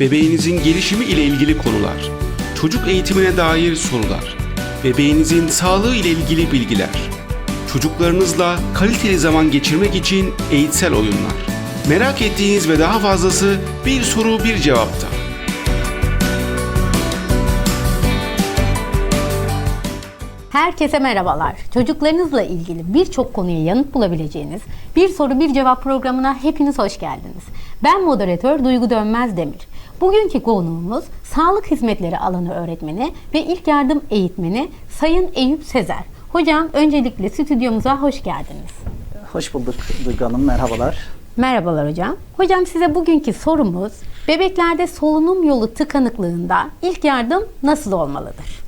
Bebeğinizin gelişimi ile ilgili konular. Çocuk eğitimine dair sorular. Bebeğinizin sağlığı ile ilgili bilgiler. Çocuklarınızla kaliteli zaman geçirmek için eğitsel oyunlar. Merak ettiğiniz ve daha fazlası bir soru bir cevapta. Herkese merhabalar. Çocuklarınızla ilgili birçok konuya yanıt bulabileceğiniz Bir Soru Bir Cevap programına hepiniz hoş geldiniz. Ben moderatör Duygu Dönmez Demir. Bugünkü konuğumuz Sağlık Hizmetleri Alanı Öğretmeni ve İlk Yardım Eğitmeni Sayın Eyüp Sezer. Hocam öncelikle stüdyomuza hoş geldiniz. Hoş bulduk Duygu Hanım, merhabalar. Merhabalar hocam. Hocam size bugünkü sorumuz bebeklerde solunum yolu tıkanıklığında ilk yardım nasıl olmalıdır?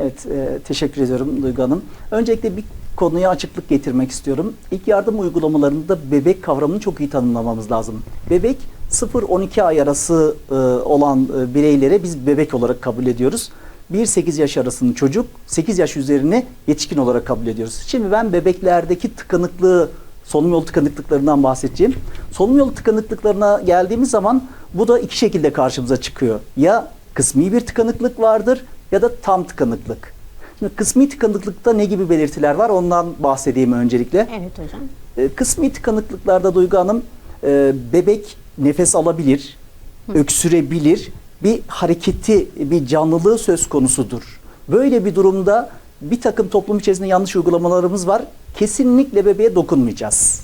Evet, e, teşekkür ediyorum Duygu Hanım. Öncelikle bir konuya açıklık getirmek istiyorum. İlk yardım uygulamalarında bebek kavramını çok iyi tanımlamamız lazım. Bebek 0-12 ay arası e, olan e, bireylere biz bebek olarak kabul ediyoruz. 1-8 yaş arasını çocuk, 8 yaş üzerine yetişkin olarak kabul ediyoruz. Şimdi ben bebeklerdeki tıkanıklığı, solunum yolu tıkanıklıklarından bahsedeceğim. Solunum yolu tıkanıklıklarına geldiğimiz zaman bu da iki şekilde karşımıza çıkıyor. Ya kısmi bir tıkanıklık vardır ya da tam tıkanıklık. Şimdi kısmi tıkanıklıkta ne gibi belirtiler var ondan bahsedeyim öncelikle. Evet hocam. E, kısmi tıkanıklıklarda Duygu Hanım e, bebek nefes alabilir, öksürebilir, bir hareketi, bir canlılığı söz konusudur. Böyle bir durumda bir takım toplum içerisinde yanlış uygulamalarımız var. Kesinlikle bebeğe dokunmayacağız.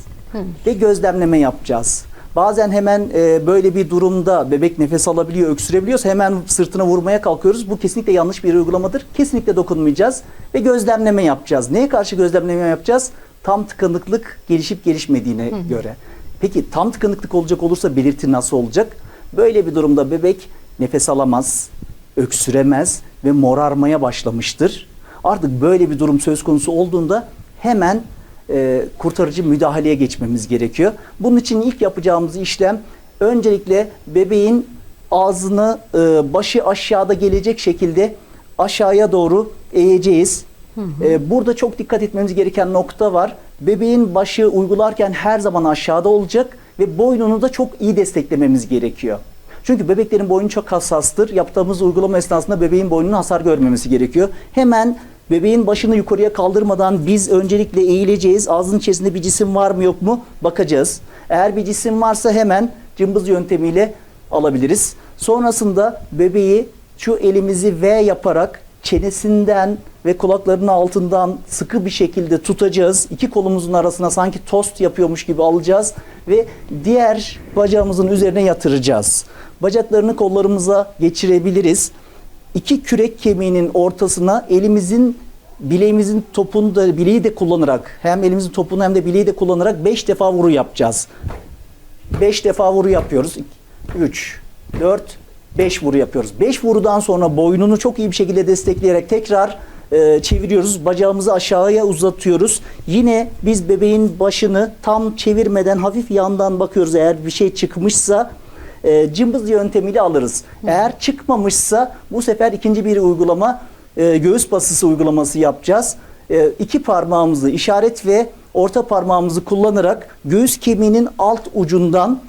Ve gözlemleme yapacağız. Bazen hemen e, böyle bir durumda bebek nefes alabiliyor, öksürebiliyorsa hemen sırtına vurmaya kalkıyoruz. Bu kesinlikle yanlış bir uygulamadır. Kesinlikle dokunmayacağız ve gözlemleme yapacağız. Neye karşı gözlemleme yapacağız? Tam tıkanıklık gelişip gelişmediğine göre. Peki tam tıkanıklık olacak olursa belirti nasıl olacak? Böyle bir durumda bebek nefes alamaz, öksüremez ve morarmaya başlamıştır. Artık böyle bir durum söz konusu olduğunda hemen e, kurtarıcı müdahaleye geçmemiz gerekiyor. Bunun için ilk yapacağımız işlem öncelikle bebeğin ağzını e, başı aşağıda gelecek şekilde aşağıya doğru eğeceğiz. E, burada çok dikkat etmemiz gereken nokta var. Bebeğin başı uygularken her zaman aşağıda olacak ve boynunu da çok iyi desteklememiz gerekiyor. Çünkü bebeklerin boynu çok hassastır. Yaptığımız uygulama esnasında bebeğin boynunun hasar görmemesi gerekiyor. Hemen bebeğin başını yukarıya kaldırmadan biz öncelikle eğileceğiz. Ağzının içerisinde bir cisim var mı yok mu bakacağız. Eğer bir cisim varsa hemen cımbız yöntemiyle alabiliriz. Sonrasında bebeği şu elimizi V yaparak çenesinden ve kulaklarının altından sıkı bir şekilde tutacağız. İki kolumuzun arasına sanki tost yapıyormuş gibi alacağız ve diğer bacağımızın üzerine yatıracağız. Bacaklarını kollarımıza geçirebiliriz. İki kürek kemiğinin ortasına elimizin bileğimizin topunu da bileği de kullanarak hem elimizin topunu hem de bileği de kullanarak 5 defa vuru yapacağız. 5 defa vuru yapıyoruz. 3, 4, 5 vuru yapıyoruz. 5 vurudan sonra boynunu çok iyi bir şekilde destekleyerek tekrar e, çeviriyoruz. Bacağımızı aşağıya uzatıyoruz. Yine biz bebeğin başını tam çevirmeden hafif yandan bakıyoruz. Eğer bir şey çıkmışsa e, cımbız yöntemiyle alırız. Eğer çıkmamışsa bu sefer ikinci bir uygulama e, göğüs basısı uygulaması yapacağız. E, iki parmağımızı işaret ve orta parmağımızı kullanarak göğüs kemiğinin alt ucundan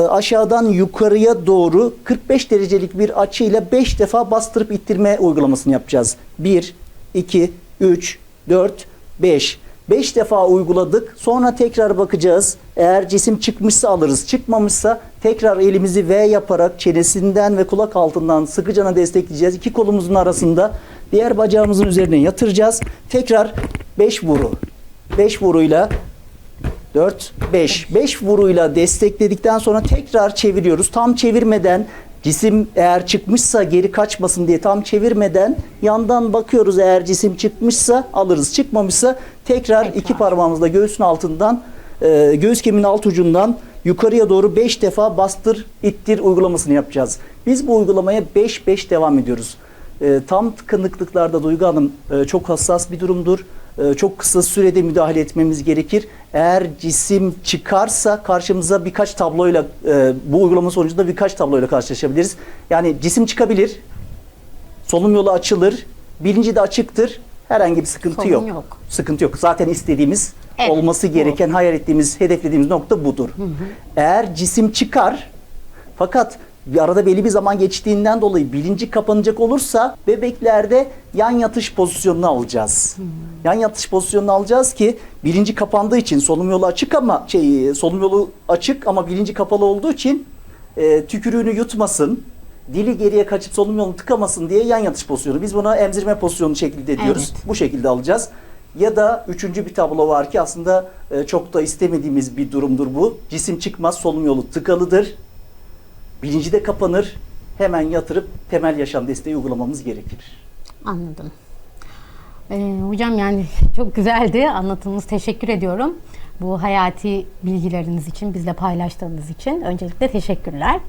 aşağıdan yukarıya doğru 45 derecelik bir açıyla 5 defa bastırıp ittirme uygulamasını yapacağız. 1, 2, 3, 4, 5. 5 defa uyguladık. Sonra tekrar bakacağız. Eğer cisim çıkmışsa alırız. Çıkmamışsa tekrar elimizi V yaparak çenesinden ve kulak altından sıkıcana destekleyeceğiz. İki kolumuzun arasında diğer bacağımızın üzerine yatıracağız. Tekrar 5 vuru. 5 vuruyla 4, 5. 5 vuruyla destekledikten sonra tekrar çeviriyoruz. Tam çevirmeden cisim eğer çıkmışsa geri kaçmasın diye tam çevirmeden yandan bakıyoruz eğer cisim çıkmışsa alırız. Çıkmamışsa tekrar Tekrar. iki parmağımızla göğsün altından e, göğüs kemiğinin alt ucundan yukarıya doğru 5 defa bastır ittir uygulamasını yapacağız. Biz bu uygulamaya 5-5 devam ediyoruz. E, tam tıkanıklıklarda Duygu Hanım e, çok hassas bir durumdur. E, çok kısa sürede müdahale etmemiz gerekir. Eğer cisim çıkarsa karşımıza birkaç tabloyla e, bu uygulama sonucunda birkaç tabloyla karşılaşabiliriz. Yani cisim çıkabilir, solunum yolu açılır, bilinci de açıktır. Herhangi bir sıkıntı Sorun yok. yok. Sıkıntı yok. Zaten istediğimiz, Evet, olması bu. gereken, hayal ettiğimiz, hedeflediğimiz nokta budur. Eğer cisim çıkar fakat bir arada belli bir zaman geçtiğinden dolayı bilinci kapanacak olursa bebeklerde yan yatış pozisyonunu alacağız. Yan yatış pozisyonunu alacağız ki bilinci kapandığı için solunum yolu açık ama şey solunum yolu açık ama bilinci kapalı olduğu için e, tükürüğünü yutmasın, dili geriye kaçıp solunum yolunu tıkamasın diye yan yatış pozisyonu. Biz buna emzirme pozisyonu şekilde diyoruz. Evet. Bu şekilde alacağız. Ya da üçüncü bir tablo var ki aslında e, çok da istemediğimiz bir durumdur bu. Cisim çıkmaz, solunum yolu tıkalıdır. Bilinci de kapanır. Hemen yatırıp temel yaşam desteği uygulamamız gerekir. Anladım. Ee, hocam yani çok güzeldi anlatımınız. Teşekkür ediyorum. Bu hayati bilgileriniz için, bizle paylaştığınız için öncelikle teşekkürler.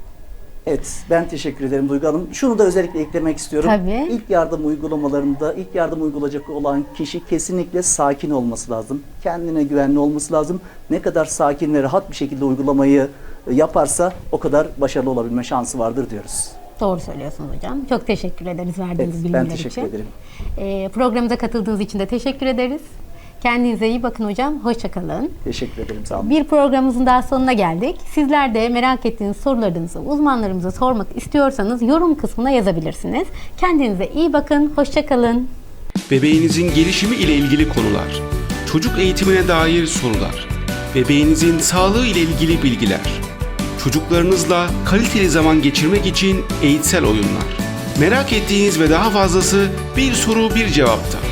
Evet, ben teşekkür ederim Duygu Hanım. Şunu da özellikle eklemek istiyorum. Tabii. İlk yardım uygulamalarında ilk yardım uygulayacak olan kişi kesinlikle sakin olması lazım. Kendine güvenli olması lazım. Ne kadar sakin ve rahat bir şekilde uygulamayı yaparsa o kadar başarılı olabilme şansı vardır diyoruz. Doğru söylüyorsunuz hocam. Çok teşekkür ederiz verdiğiniz Evet, bilgiler ben teşekkür için. ederim. Ee, programımıza katıldığınız için de teşekkür ederiz. Kendinize iyi bakın hocam. Hoşçakalın. Teşekkür ederim. Sağ olun. Bir programımızın daha sonuna geldik. Sizler de merak ettiğiniz sorularınızı uzmanlarımıza sormak istiyorsanız yorum kısmına yazabilirsiniz. Kendinize iyi bakın. Hoşçakalın. Bebeğinizin gelişimi ile ilgili konular, çocuk eğitimine dair sorular, bebeğinizin sağlığı ile ilgili bilgiler, çocuklarınızla kaliteli zaman geçirmek için eğitsel oyunlar. Merak ettiğiniz ve daha fazlası bir soru bir cevapta.